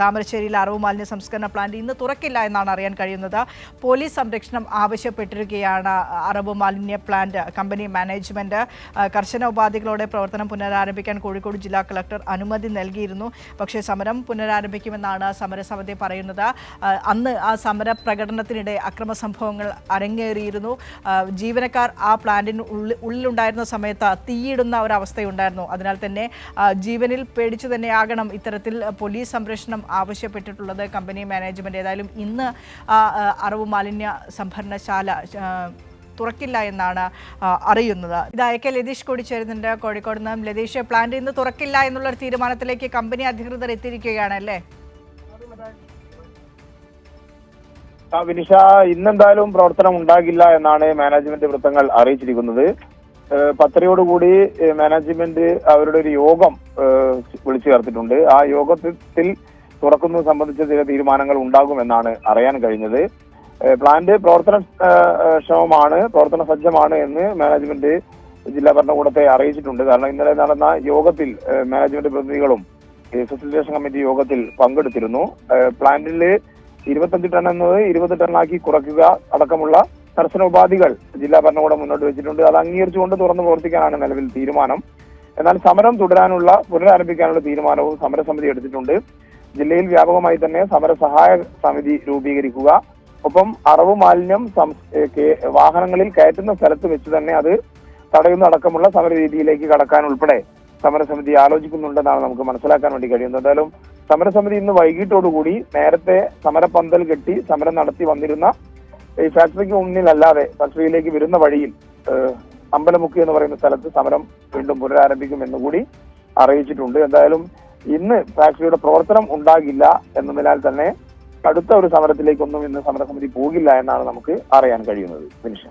താമരശ്ശേരിയിൽ അറവ് മാലിന്യ സംസ്കരണ പ്ലാന്റ് ഇന്ന് തുറക്കില്ല എന്നാണ് അറിയാൻ കഴിയുന്നത്. പോലീസ് സംരക്ഷണം ആവശ്യപ്പെട്ടിരിക്കുകയാണ് അറവ് മാലിന്യ പ്ലാന്റ് കമ്പനി മാനേജ്മെന്റ്. കർശന ഉപാധികളോടെ പ്രവർത്തനം പുനരാരംഭിക്കാൻ കോഴിക്കോട് ജില്ലാ കളക്ടർ അനുമതി നൽകിയിരുന്നു. പക്ഷേ സമരം പുനരാരംഭിക്കുമെന്നാണ് സമരസമിതി പറയുന്നത്. അന്ന് ആ സമര പ്രകടനത്തിനിടെ അക്രമ സംഭവങ്ങൾ അരങ്ങേറിയിരുന്നു. ജീവനക്കാർ ആ പ്ലാന്റിന് ഉള്ളിൽ ഉള്ളിലുണ്ടായിരുന്ന സമയത്ത് തീയിടുന്ന ഒരവസ്ഥയുണ്ടായിരുന്നു അതിനാൽ തന്നെ ജീവനിൽ പേടിച്ചു തന്നെയാകണം ഇത്തരത്തിൽ പോലീസ് സംരക്ഷണം ആവശ്യപ്പെട്ടിട്ടുള്ളത്. കമ്പനി മാനേജ്മെന്റ് ഏതായാലും ഇന്ന് ആ, മാലിന്യ സംഭരണശാല തുറക്കില്ല എന്നാണ് അറിയുന്നത്. ഇത് അയക്കെ ലതീഷ് കൂടി ചേരുന്നുണ്ട് കോഴിക്കോട് നിന്നും ലതീഷ് പ്ലാന്റ് ഇന്ന് തുറക്കില്ല എന്നുള്ള ഒരു തീരുമാനത്തിലേക്ക് കമ്പനി അധികൃതർ എത്തിയിരിക്കുകയാണ് അല്ലേ? വിനിഷ ഇന്നെന്തായാലും പ്രവർത്തനം ഉണ്ടാകില്ല എന്നാണ് മാനേജ്മെന്റ് വൃത്തങ്ങൾ അറിയിച്ചിരിക്കുന്നത്. പത്തരയോടുകൂടി കൂടി മാനേജ്മെന്റ് അവരുടെ ഒരു യോഗം വിളിച്ചു ചേർത്തിട്ടുണ്ട്. ആ യോഗത്തിൽ തുറക്കുന്നത് സംബന്ധിച്ച ചില തീരുമാനങ്ങൾ ഉണ്ടാകുമെന്നാണ് അറിയാൻ കഴിഞ്ഞത്. പ്ലാന്റ് പ്രവർത്തന ക്ഷമമാണ് പ്രവർത്തന സജ്ജമാണ് എന്ന് മാനേജ്മെന്റ് ജില്ലാ ഭരണകൂടത്തെ അറിയിച്ചിട്ടുണ്ട്. കാരണം ഇന്നലെ നടന്ന യോഗത്തിൽ മാനേജ്മെന്റ് പ്രതിനിധികളും ഫെസിലിറ്റേഷൻ കമ്മിറ്റി യോഗത്തിൽ പങ്കെടുത്തിരുന്നു. പ്ലാന്റിൽ ഇരുപത്തഞ്ച് ടൺ എന്നത് ഇരുപത് ടണ്ണാക്കി കുറയ്ക്കുക അടക്കമുള്ള കർശന ഉപാധികൾ ജില്ലാ ഭരണകൂടം മുന്നോട്ട് വെച്ചിട്ടുണ്ട്. അത് അംഗീകരിച്ചുകൊണ്ട് തുറന്നു പ്രവർത്തിക്കാനാണ് നിലവിൽ തീരുമാനം. എന്നാൽ സമരം തുടരാനുള്ള പുനരാരംഭിക്കാനുള്ള തീരുമാനവും സമരസമിതി എടുത്തിട്ടുണ്ട്. ജില്ലയിൽ വ്യാപകമായി തന്നെ സമരസഹായ സമിതി രൂപീകരിക്കുക. ഒപ്പം അറവ് മാലിന്യം വാഹനങ്ങളിൽ കയറ്റുന്ന സ്ഥലത്ത് വെച്ച് തന്നെ അത് തടയുന്ന അടക്കമുള്ള സമരരീതിയിലേക്ക് കടക്കാൻ ഉൾപ്പെടെ സമരസമിതി ആലോചിക്കുന്നുണ്ടെന്നാണ് നമുക്ക് മനസ്സിലാക്കാൻ വേണ്ടി കഴിയുന്നത്. എന്തായാലും സമരസമിതി ഇന്ന് വൈകിട്ടോടുകൂടി നേരത്തെ സമരപന്തൽ കെട്ടി സമരം നടത്തി വന്നിരുന്ന ഈ ഫാക്ടറിക്ക് മുന്നിലല്ലാതെ ഫാക്ടറിയിലേക്ക് വരുന്ന വഴിയിൽ അമ്പലമുക്കി എന്ന് പറയുന്ന സ്ഥലത്ത് സമരം വീണ്ടും പുനരാരംഭിക്കും എന്നുകൂടി അറിയിച്ചിട്ടുണ്ട്. എന്തായാലും ഇന്ന് ഫാക്ടറിയുടെ പ്രവർത്തനം ഉണ്ടാകില്ല എന്നതിനാൽ തന്നെ അടുത്ത ഒരു സമരത്തിലേക്കൊന്നും ഇന്ന് സമരസമിതി പോകില്ല എന്നാണ് നമുക്ക് അറിയാൻ കഴിയുന്നത്. വിനിഷ